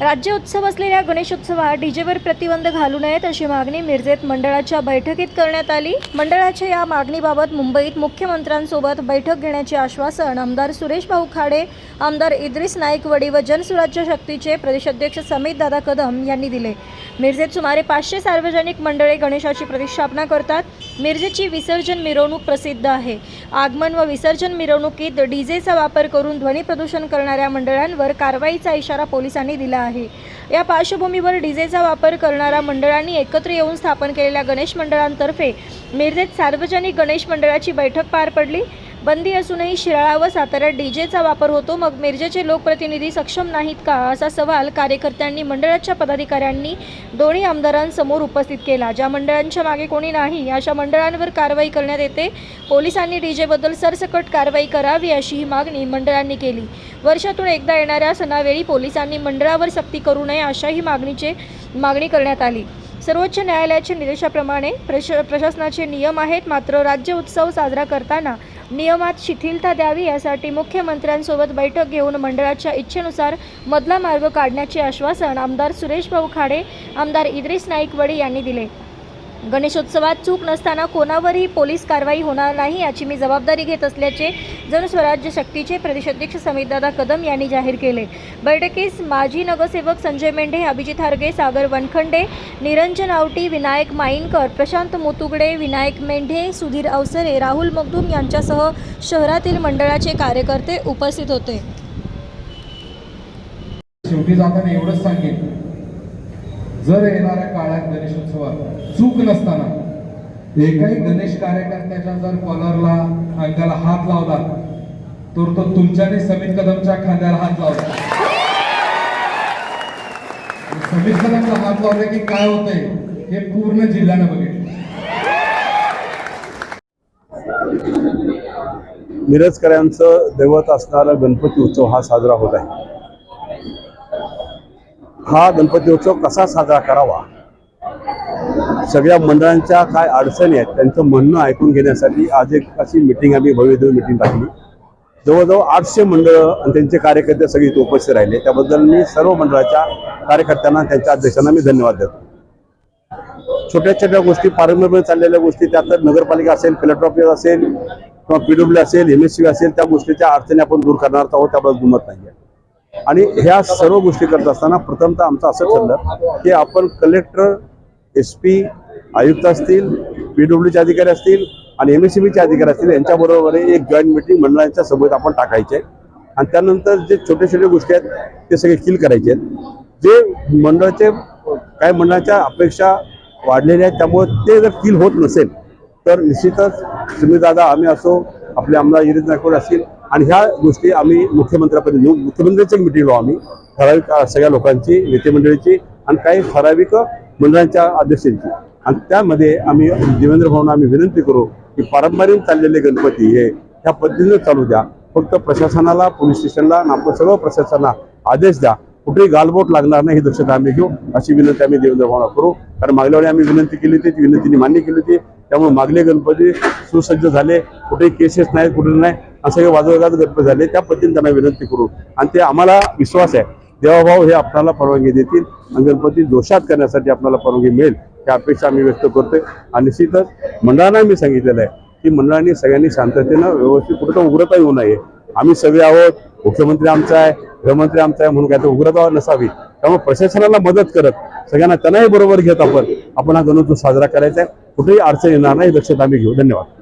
राज्य उत्सव असलेल्या गणेशोत्सवात डीजेवर प्रतिबंध घालू नयेत अशी मागणी मिरजेत मंडळाच्या बैठकीत करण्यात आली. मंडळाच्या या मागणीबाबत मुंबईत मुख्यमंत्र्यांसोबत बैठक घेण्याचे आश्वासन आमदार सुरेश भाऊ खाडे आमदार इद्रिस नाईकवडी व जनसुराज्य शक्तीचे प्रदेशाध्यक्ष समित दादा कदम यांनी दिले. मिरजेत सुमारे पाचशे सार्वजनिक मंडळे गणेशाची प्रतिष्ठापना करतात. मिरजेची विसर्जन मिरवणूक प्रसिद्ध आहे. आगमन व विसर्जन मिरवणुकीत डीजेचा वापर करून ध्वनी प्रदूषण करणाऱ्या मंडळांवर कारवाईचा इशारा पोलिसांनी दिला आहे. या पार्श्वभूमीवर डीजेचा वापर करणाऱ्या मंडळांनी एकत्र येऊन स्थापन केलेल्या गणेश मंडळांतर्फे मिरजेत सार्वजनिक गणेश मंडळाची बैठक पार पडली. बंदी असूनही शिराळा व साताऱ्यात डीजेचा वापर होतो. मग मिरजेचे लोकप्रतिनिधी सक्षम नाहीत का? असा सवाल कार्यकर्त्यांनी मंडळाच्या पदाधिकाऱ्यांनी दोन्ही आमदारांसमोर उपस्थित केला. ज्या मंडळांच्या मागे कोणी नाही अशा मंडळांवर कारवाई करण्यात येते. पोलिसांनी डीजेबद्दल सरसकट कारवाई करावी अशी ही मागणी मंडळांनी केली. वर्षातून एकदा येणाऱ्या सणावेळी पोलिसांनी मंडळावर सक्ती करू नये अशाही मागणीचे मागणी करण्यात आली. सर्वोच्च न्यायालयाच्या निर्देशाप्रमाणे प्रश प्रशासनाचे नियम आहेत मात्र राज्य उत्सव साजरा करताना नियमात शिथिलता द्यावी यासाठी मुख्यमंत्र्यांसोबत बैठक घेऊन मंडळाच्या इच्छेनुसार मधला मार्ग काढण्याचे आश्वासन आमदार सुरेश भाऊ खाडे आमदार इद्रिस नाईकवडी यांनी दिले. गणेशोत्सवात चूक नसताना कोणावरही पोलीस कारवाई होणार नाही याची मी जबाबदारी घेत असल्याचे जनस्वराज्य शक्तीचे प्रदेशाध्यक्ष समितदादा कदम यांनी जाहीर केले. बैठकीस माजी नगरसेवक संजय मेंढे अभिजित हारगे सागर वनखंडे निरंजन आवटी विनायक माईनकर प्रशांत मोतुगडे विनायक मेंढे सुधीर अवसरे राहुल मगदूम यांच्यासह शहरातील मंडळाचे कार्यकर्ते उपस्थित होते. शेवटी जाताना एवढंच सांगेन. जर येणाऱ्या काळात चूक नसताना. एकाही गणेश कार्यकर्त्याच्या जर कॉलरला अंगाला हात लावला तर तो तुमच्याने समित कदमच्या खांद्याला हात लावला. समित कदमला हात लावले की काय होतंय हे पूर्ण जिल्ह्यानं बघितलं. मिरजकरांचं दैवत असणारा गणपती उत्सव हा साजरा होत आहे. हा गणपती उत्सव कसा साजरा करावा? सगळ्या मंडळांच्या काय अडचणी आहेत त्यांचं म्हणणं ऐकून घेण्यासाठी आज एक अशी मिटिंग आम्ही भव्यदेव मिटिंग टाकली. जवळजवळ आठशे मंडळं आणि त्यांचे कार्यकर्ते सगळे इथे उपस्थित राहिले. त्याबद्दल मी सर्व मंडळाच्या कार्यकर्त्यांना त्यांच्या अध्यक्षांना मी धन्यवाद देतो. छोट्या छोट्या गोष्टी पारंपरिक चाललेल्या गोष्टी त्यात नगरपालिका असेल कलेक्टर ऑफिस असेल किंवा पीडब्ल्यू असेल एम एस सी असेल त्या गोष्टीच्या अडचणी आपण दूर करणार आहोत त्याबद्दल दुमत नाही आणि ह्या सर्व गोष्टी करत असताना प्रथमतः आमचं असं ठरलं की आपण कलेक्टर एस पी आयुक्त असतील पीडब्ल्यूचे अधिकारी असतील आणि एम एस सी बीचे अधिकारी असतील यांच्याबरोबर एक जॉईंट मिटिंग मंडळांच्या सोबत आपण टाकायचे. आणि त्यानंतर जे छोटे छोटे गोष्टी आहेत ते सगळे किल करायचे आहेत. जे मंडळाचे काही मंडळाच्या अपेक्षा वाढलेल्या आहेत त्यामुळे ते जर किल होत नसेल तर निश्चितच तुम्ही दादा आम्ही असो आपले आमदार इरिज नायकवाड असतील आणि ह्या गोष्टी आम्ही मुख्यमंत्र्यापर्यंत नेऊ मुख्यमंत्र्यांची एक मिटिंग लावू आम्ही ठराविक सगळ्या लोकांची नेते मंडळीची आणि काही ठराविक मंडळांच्या अध्यक्षांची. आणि त्यामध्ये आम्ही देवेंद्र भाऊंना आम्ही विनंती करू की पारंपरिक चाललेले गणपती हे ह्या पद्धतीनं चालू द्या. फक्त प्रशासनाला पोलीस स्टेशनला आपलं सर्व प्रशासनाला आदेश द्या. कुठेही गालबोट लागणार नाही ही दक्षता आम्ही घेऊ. अशी विनंती आम्ही देवेंद्र भावना करू. कारण मागल्या वेळी आम्ही विनंती केली होती ती विनंतीने मान्य केली होती. त्यामुळे मागले गणपती सुसज्ज झाले. कुठेही केसेस नाही कुठे नाही. असं वाजवगाज गणपती झाले. त्या पद्धतीने त्यांना विनंती करू. आणि ते आम्हाला विश्वास आहे. देवाभाव हे आपल्याला परवानगी देतील गणपती दोषात करण्यासाठी आपल्याला परवानगी मिळेल ही अपेक्षा आम्ही व्यक्त करतोय. आणि निश्चितच मंडळांना मी सांगितलेलं आहे की मंडळांनी सगळ्यांनी शांततेनं व्यवस्थित कुठं उग्रता येऊ नये. आम्ही सगळे आहोत मुख्यमंत्री आमचा आहे गृहमंत्री आमचा आहे म्हणून काय तर उग्रता नसावी. त्यामुळे प्रशासनाला मदत करत सगळ्यांना त्यांनाही बरोबर घेत आपण आपण हा गणोत्सव साजरा करायचा आहे. कुठेही अडचण येणार नाही लक्षात दक्षता आम्ही घेऊ. धन्यवाद.